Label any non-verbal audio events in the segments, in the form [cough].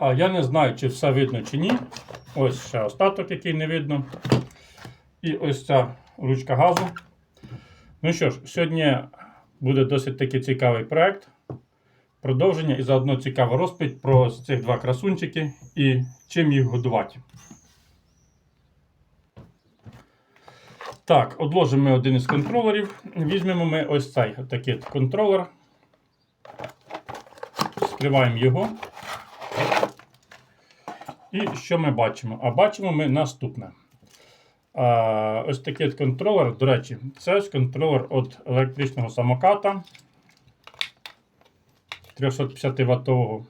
А я не знаю, чи все видно, чи ні. Ось ще остаток, який не видно. І ось ця ручка газу. Ну що ж, сьогодні буде досить таки цікавий проект. Продовження і заодно цікава розповідь про цих два красунчики і чим їх годувати. Так, одложимо ми один із контролерів. Візьмемо ми ось цей такий контролер. Скриваємо його. І що ми бачимо? А бачимо ми наступне. А, ось такий от контролер, до речі, це ось контролер від електричного самоката 350 ваттового.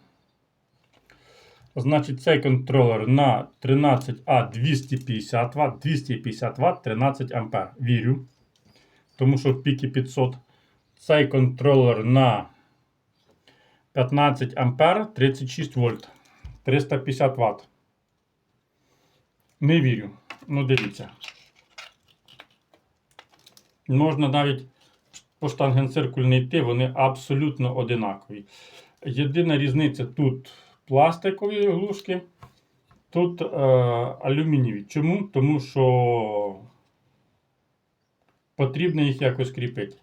Значить, цей контролер на 13А 250 Вт, 250 Вт, 13 А. Вірю. Тому що в піки 500. Цей контролер на 15 А 36 вольт, 350 Вт. Не вірю. Ну, дивіться. Можна навіть по штангенциркуль йти, вони абсолютно одинакові. Єдина різниця тут пластикові глушки, тут е, алюмінієві. Чому? Тому що потрібно їх якось кріпити.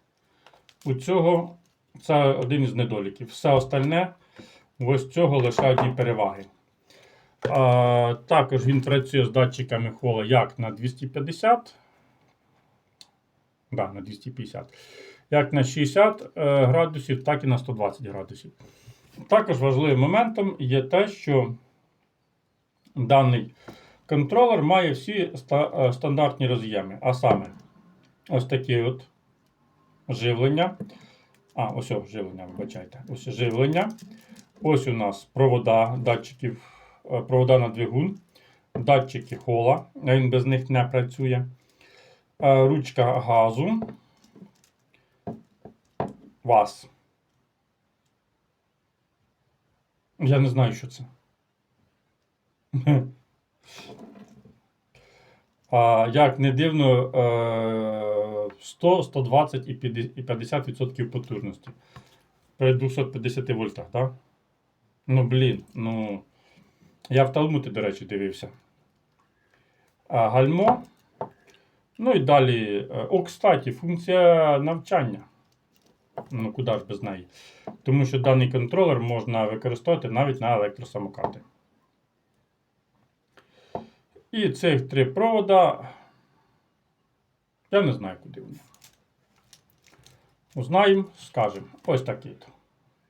У цього це один із недоліків. Все остальне ось цього лише одні переваги. А, також він працює з датчиками хола як на 250. Да, на 250. Як на 60 е, градусів, так і на 120 градусів. Також важливим моментом є те, що даний контролер має всі е, стандартні роз'єми. А саме, ось такі от живлення. А, ось живлення, вибачайте. Ось живлення. Ось у нас провода датчиків, провода на двигун, датчики хола, він без них не працює. Е, Ручка газу. ВАЗ. Я не знаю, що це. [laughs] А, як не дивно, е, 100, 120 і 50 і 50% потужності. При 250 вольтах, так? Ну, блін, ну. Я в Талмуті, до речі, дивився. А, гальмо. Ну і далі. е, О, кстати, функція навчання. Ну, куди ж без неї. Тому що даний контролер можна використовувати навіть на електросамокати. І цих три провода. Я не знаю, куди вони. Узнаємо, скажемо. Ось такий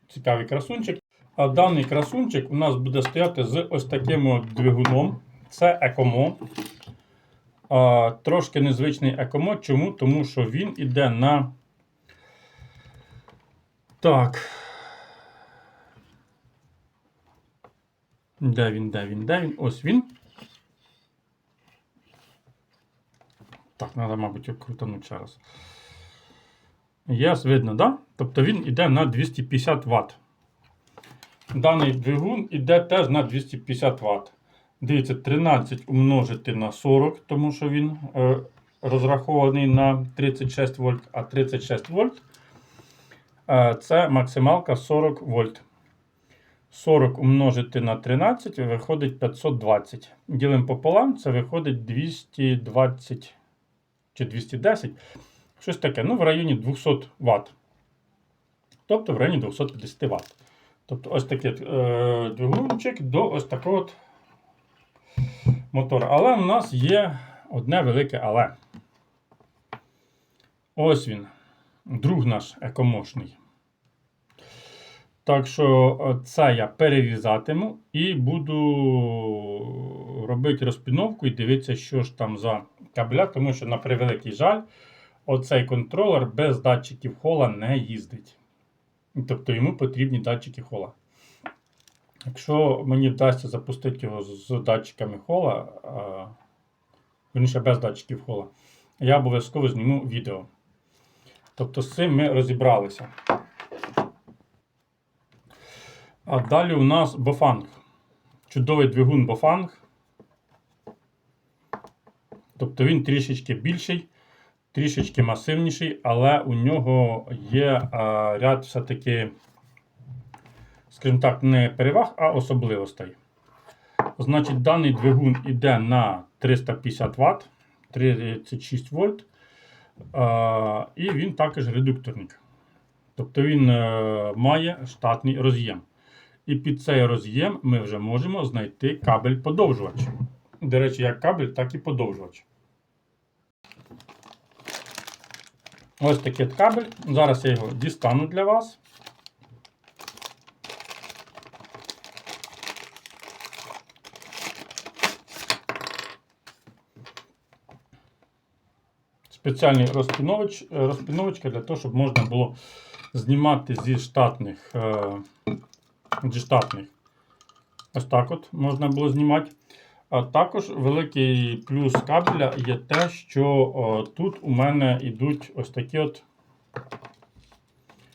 цікавий красунчик. А даний красунчик у нас буде стояти з ось таким двигуном. Це екомо. А, трошки незвичний екомо. Чому? Тому що він іде на. Так. Де він, де він, де він? Ось він. Так, треба, мабуть, крутанути ще раз. Є, видно, да? Тобто він йде на 250 Вт. Даний двигун йде теж на 250 Вт. Дивіться, 13 умножити на 40, тому що він е, розрахований на 36 вольт, а 36 вольт е, це максималка 40 вольт. 40 умножити на 13 виходить 520. Ділимо пополам, це виходить 220 чи 210. Щось таке, ну в районі 200 Вт. Тобто в районі 250 Вт. Тобто ось такий е, двигунчик до ось такого от мотора. Але у нас є одне велике але. Ось він. Друг наш екомошний. Так що це я перерізатиму і буду робити розпіновку і дивитися, що ж там за кабеля, тому що, на превеликий жаль, оцей контролер без датчиків хола не їздить. Тобто йому потрібні датчики хола. Якщо мені вдасться запустити його з датчиками хола, верніше без датчиків хола, я обов'язково зніму відео. Тобто з цим ми розібралися. А далі у нас Бофанг. Чудовий двигун Бофанг. Тобто він трішечки більший, трішечки масивніший, але у нього є а, ряд все-таки, скажімо так, не переваг, а особливостей. Значить, даний двигун йде на 350 Вт, 36 вольт. Е, і він також редукторник. Тобто він е, має штатний роз'єм. І під цей роз'єм ми вже можемо знайти кабель подовжувач. До речі, як кабель, так і подовжувач. Ось такий кабель. Зараз я його дістану для вас. Спеціальний розпінович, е, розпіновочка для того, щоб можна було знімати зі штатних. е, Зі штатних. Ось так от можна було знімати. А також великий плюс кабеля є те, що тут у мене йдуть ось такі от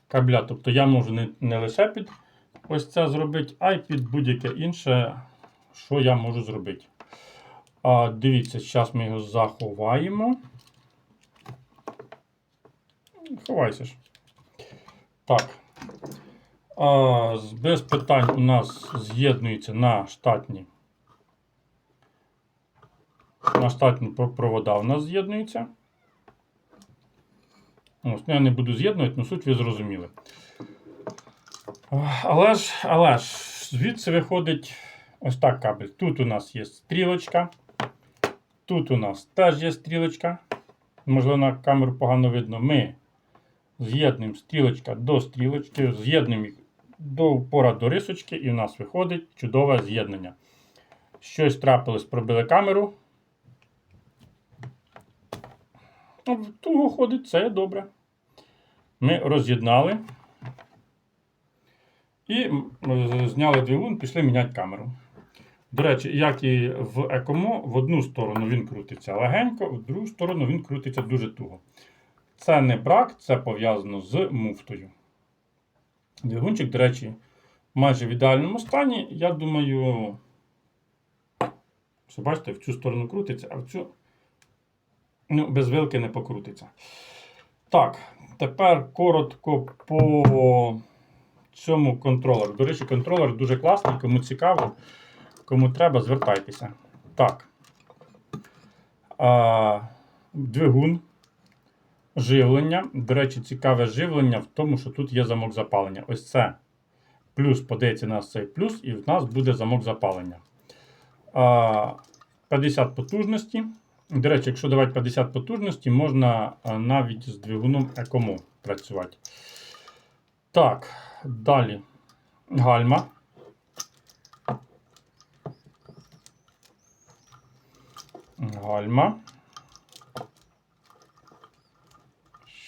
кабеля. Тобто я можу не, не лише під ось це зробити, а й під будь-яке інше, що я можу зробити. А, дивіться, зараз ми його заховаємо. Ховайся ж. Так. А, без питань у нас з'єднується на штатні. На провода у нас з'єднуються. Ось, ну, я не буду з'єднувати, але суть ви зрозуміли. Але ж, але ж, звідси виходить ось так кабель. Тут у нас є стрілочка. Тут у нас теж є стрілочка. Можливо, на камеру погано видно. Ми з'єднуємо стрілочка до стрілочки, з'єднуємо їх до упора до рисочки, і в нас виходить чудове з'єднання. Щось трапилось, пробили камеру. Ну, Туго ходить, це добре. Ми роз'єднали. І зняли двигун, пішли міняти камеру. До речі, як і в Екомо, в одну сторону він крутиться легенько, в другу сторону він крутиться дуже туго. Це не брак, це пов'язано з муфтою. Двигунчик, до речі, майже в ідеальному стані. Я думаю, що бачите, в цю сторону крутиться, а в цю ну, без вилки не покрутиться. Так, тепер коротко по цьому контролеру. До речі, контролер дуже класний, кому цікаво, кому треба, звертайтеся. Так. А, двигун. Живлення. До речі, цікаве живлення в тому, що тут є замок запалення. Ось це плюс подається на цей плюс, і в нас буде замок запалення. А, 50 потужності. До речі, якщо давати 50 потужності, можна навіть з двигуном екомо працювати. Так, далі. Гальма. Гальма.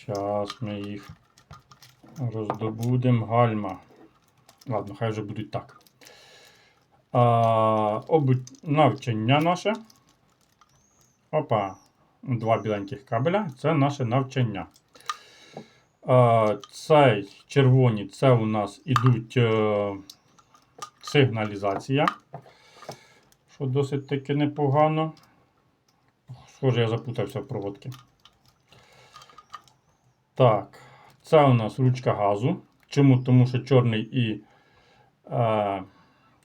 Зараз ми їх роздобудемо. Гальма. Ладно, хай вже будуть так. А, обу... Навчання наше. Опа. Два біленьких кабеля. Це наше навчання. Цей червоні це у нас ідуть е, сигналізація. Що досить таки непогано. Схоже, я запутався в проводці. Так, це у нас ручка газу. Чому? Тому що чорний і е,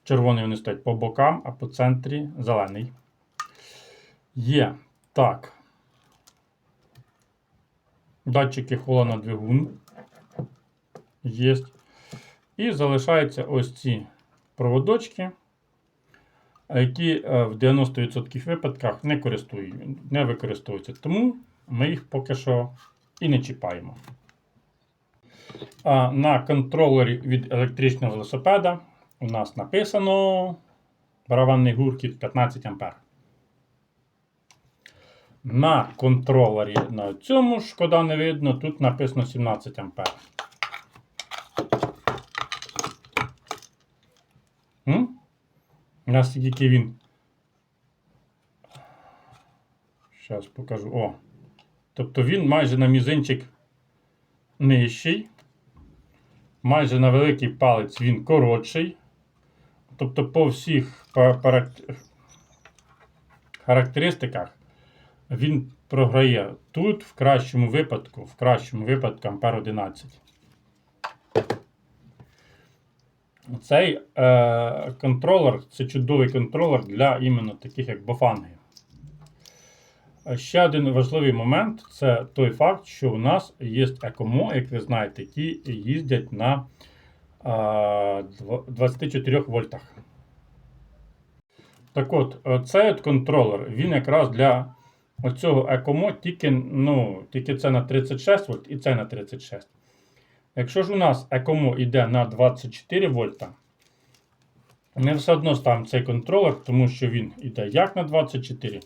червоний вони стоять по бокам, а по центрі зелений. Є. Так. Датчики хола на двигун. Є. І залишаються ось ці проводочки, які е, в 90% випадках не не використовуються. Тому ми їх поки що і не чіпаємо. А на контролері від електричного велосипеда у нас написано барабанний гуркіт 15 А. На контролері на цьому шкода не видно, тут написано 17 А. Наскільки він. Зараз покажу. О. Тобто він майже на мізинчик нижчий. Майже на великий палець він коротший. Тобто по всіх характеристиках він програє тут, в кращому випадку, в кращому випадку Ампер 11. Цей е, контролер це чудовий контролер для іменно таких як бафанги. Ще один важливий момент це той факт, що у нас є екомо, як ви знаєте, які їздять на дв- 24 вольтах. Так от, е, цей от контролер, він якраз для оцього екомо, тільки, ну, тільки це на 36 вольт і це на 36. Якщо ж у нас екомо йде на 24 вольта, ми все одно ставимо цей контролер, тому що він йде як на 24,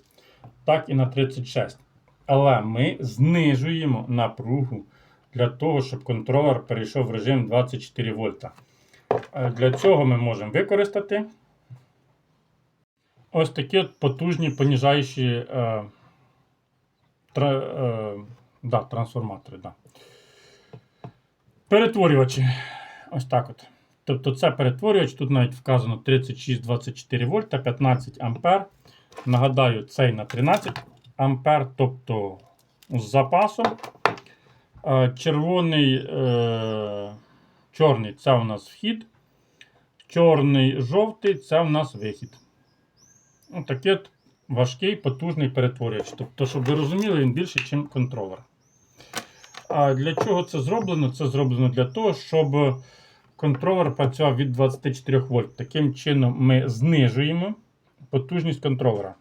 так і на 36. Але ми знижуємо напругу для того, щоб контролер перейшов в режим 24 вольта. Е, Для цього ми можемо використати ось такі от потужні поніжаючі е, тра, е, да, трансформатори. Да. Перетворювачі. Ось так от. Тобто це перетворювач, тут навіть вказано 36-24 вольта, 15 ампер. Нагадаю, цей на 13 ампер, тобто з запасом. Е, Червоний, е, чорний це у нас вхід. Чорний жовтий це у нас вихід. Ось такий от важкий, потужний перетворювач. Тобто, щоб ви розуміли, він більше, ніж контролер. А для чого це зроблено? Це зроблено для того, щоб контролер працював від 24 вольт. Таким чином ми знижуємо потужність контролера.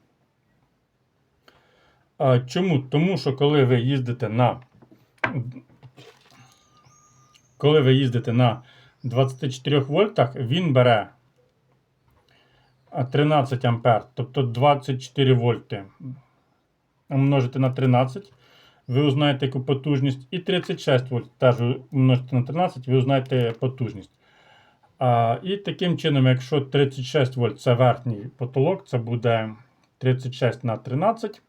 А, чому? Тому що коли ви їздите на коли ви їздите на 24 вольтах, він бере 13 ампер, тобто 24 вольти. Умножити на 13, ви узнаєте яку потужність. І 36 вольт теж умножити на 13, ви узнаєте потужність. А, і таким чином, якщо 36 вольт це верхній потолок, це буде 36 на 13.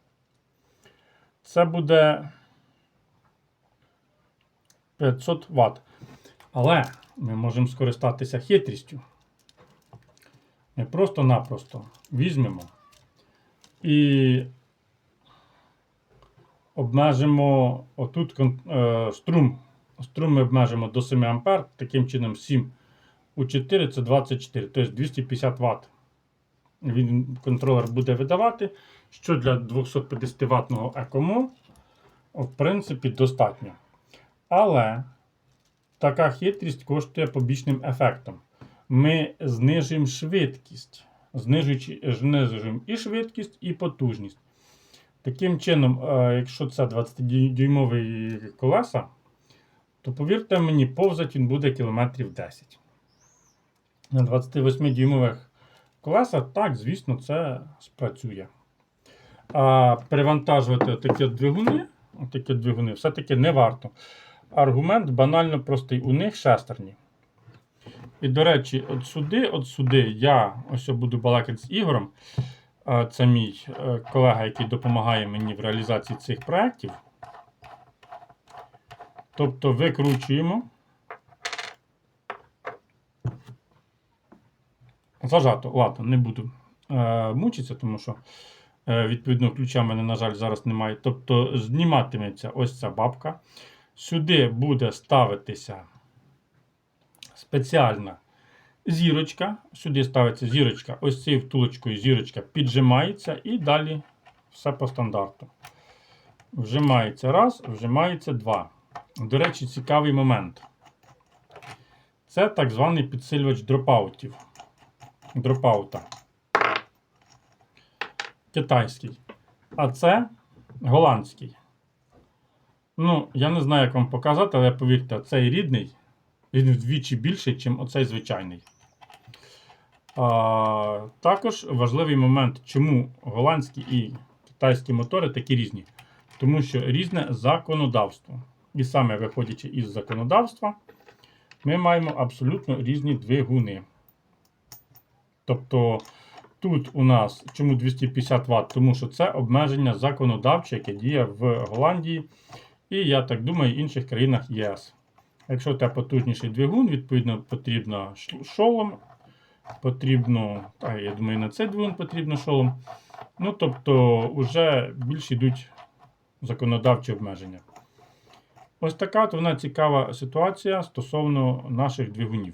Це буде 500 Вт. Але ми можемо скористатися хитрістю. Просто-напросто візьмемо і обмежимо отут е, струм. Струм ми обмежимо до 7 А, таким чином 7 у 4 це 24, тобто 250 Вт. Він контролер буде видавати, що для 250 ватного екомо, в принципі, достатньо. Але така хитрість коштує побічним ефектом. Ми знижуємо швидкість, знижуємо і швидкість, і потужність. Таким чином, е, якщо це 20-дюймові колеса, то повірте мені, повзать він буде кілометрів 10. На 28-дюймових колесах, так, звісно, це спрацює. А перевантажувати такі двигуни, такі двигуни все-таки не варто. Аргумент банально простий. У них шестерні. І, до речі, от сюди, от сюди я ось буду балакати з Ігорем. Це мій е, колега, який допомагає мені в реалізації цих проєктів. Тобто викручуємо. Зажато, ладно, не буду е, мучитися, тому що е, відповідно ключа в мене, на жаль, зараз немає. Тобто зніматиметься ось ця бабка. Сюди буде ставитися спеціальна зірочка. Сюди ставиться зірочка. Ось цією втулочкою зірочка піджимається і далі все по стандарту. Вжимається раз, вжимається два. До речі, цікавий момент. Це так званий підсилювач дропаутів. Дропаута. Китайський. А це голландський. Ну, я не знаю, як вам показати, але повірте, цей рідний, він вдвічі більший, ніж оцей звичайний. А, також важливий момент, чому голландські і китайські мотори такі різні. Тому що різне законодавство. І саме виходячи із законодавства, ми маємо абсолютно різні двигуни. Тобто тут у нас чому 250 Вт? Тому що це обмеження законодавче, яке діє в Голландії і, я так думаю, інших країнах ЄС. Якщо це потужніший двигун, відповідно потрібно шолом. Потрібно, а я думаю, на цей двигун потрібно шолом. Ну, тобто, вже більш йдуть законодавчі обмеження. Ось така от вона цікава ситуація стосовно наших двигунів.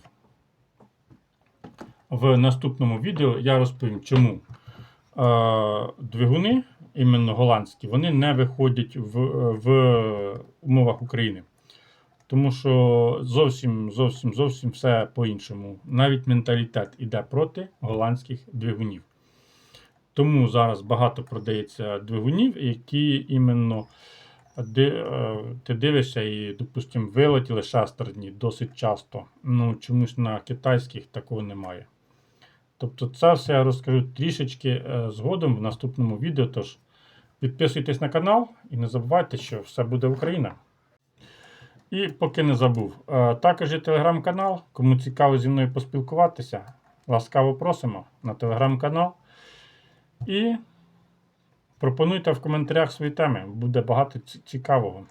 в наступному відео я розповім, чому е, двигуни, іменно голландські, вони не виходять в, в умовах України. Тому що зовсім, зовсім, зовсім все по-іншому. Навіть менталітет іде проти голландських двигунів. Тому зараз багато продається двигунів, які іменно е, ти дивишся і, допустимо, вилетіли шестерні досить часто. Ну, чомусь на китайських такого немає. Тобто це все я розкажу трішечки е, згодом в наступному відео. Тож підписуйтесь на канал і не забувайте, що все буде Україна. І поки не забув, е, також є телеграм-канал. Кому цікаво зі мною поспілкуватися, ласкаво просимо на телеграм-канал. І пропонуйте в коментарях свої теми. Буде багато цікавого.